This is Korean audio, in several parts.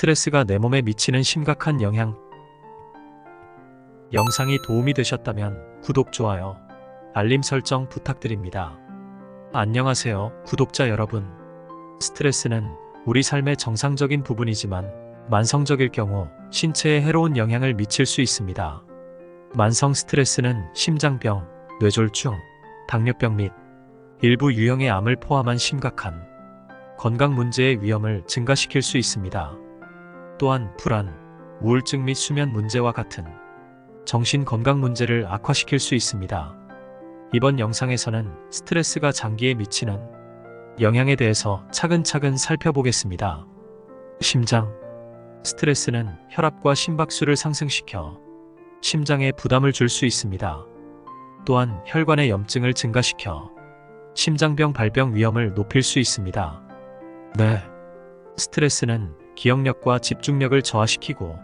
스트레스가 내 몸에 미치는 심각한 영향. 영상이 도움이 되셨다면 구독, 좋아요, 알림 설정 부탁드립니다. 안녕하세요, 구독자 여러분. 스트레스는 우리 삶의 정상적인 부분이지만 만성적일 경우 신체에 해로운 영향을 미칠 수 있습니다. 만성 스트레스는 심장병, 뇌졸중, 당뇨병 및 일부 유형의 암을 포함한 심각한 건강 문제의 위험을 증가시킬 수 있습니다. 또한 불안, 우울증 및 수면 문제와 같은 정신 건강 문제를 악화시킬 수 있습니다. 이번 영상에서는 스트레스가 장기에 미치는 영향에 대해서 차근차근 살펴보겠습니다. 심장. 스트레스는 혈압과 심박수를 상승시켜 심장에 부담을 줄 수 있습니다. 또한 혈관의 염증을 증가시켜 심장병 발병 위험을 높일 수 있습니다. 네. 스트레스는 기억력과 집중력을 저하시키고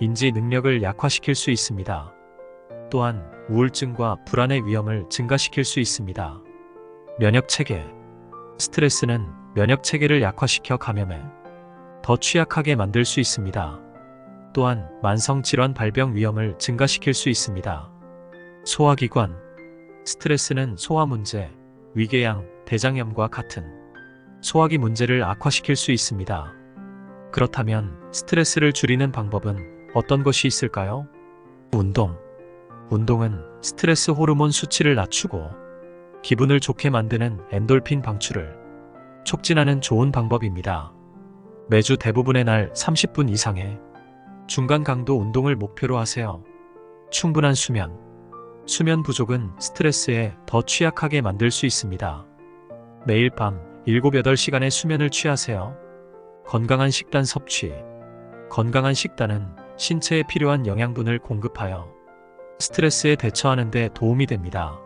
인지 능력을 약화시킬 수 있습니다. 또한 우울증과 불안의 위험을 증가시킬 수 있습니다. 면역 체계. 스트레스는 면역 체계를 약화시켜 감염에 더 취약하게 만들 수 있습니다. 또한 만성 질환 발병 위험을 증가시킬 수 있습니다. 소화기관. 스트레스는 소화 문제, 위궤양, 대장염과 같은 소화기 문제를 악화시킬 수 있습니다. 그렇다면 스트레스를 줄이는 방법은 어떤 것이 있을까요? 운동. 운동은 스트레스 호르몬 수치를 낮추고 기분을 좋게 만드는 엔돌핀 방출을 촉진하는 좋은 방법입니다. 매주 대부분의 날 30분 이상의 중간 강도 운동을 목표로 하세요. 충분한 수면. 수면 부족은 스트레스에 더 취약하게 만들 수 있습니다. 매일 밤 7, 8시간의 수면을 취하세요. 건강한 식단 섭취. 건강한 식단은 신체에 필요한 영양분을 공급하여 스트레스에 대처하는 데 도움이 됩니다.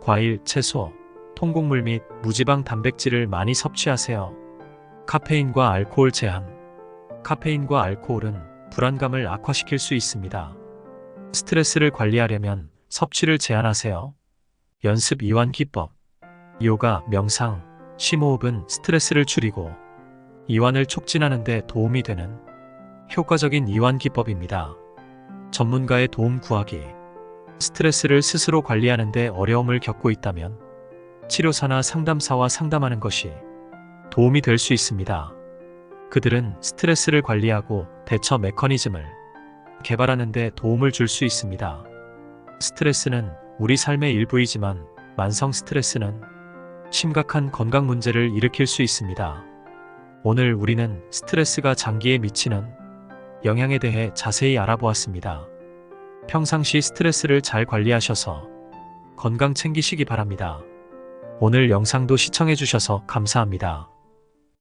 과일, 채소, 통곡물 및 무지방 단백질을 많이 섭취하세요. 카페인과 알코올 제한. 카페인과 알코올은 불안감을 악화시킬 수 있습니다. 스트레스를 관리하려면 섭취를 제한하세요. 연습 이완 기법. 요가, 명상, 심호흡은 스트레스를 줄이고 이완을 촉진하는 데 도움이 되는 효과적인 이완 기법입니다. 전문가의 도움 구하기. 스트레스를 스스로 관리하는 데 어려움을 겪고 있다면 치료사나 상담사와 상담하는 것이 도움이 될 수 있습니다. 그들은 스트레스를 관리하고 대처 메커니즘을 개발하는 데 도움을 줄 수 있습니다. 스트레스는 우리 삶의 일부이지만 만성 스트레스는 심각한 건강 문제를 일으킬 수 있습니다. 오늘 우리는 스트레스가 장기에 미치는 영향에 대해 자세히 알아보았습니다. 평상시 스트레스를 잘 관리하셔서 건강 챙기시기 바랍니다. 오늘 영상도 시청해주셔서 감사합니다.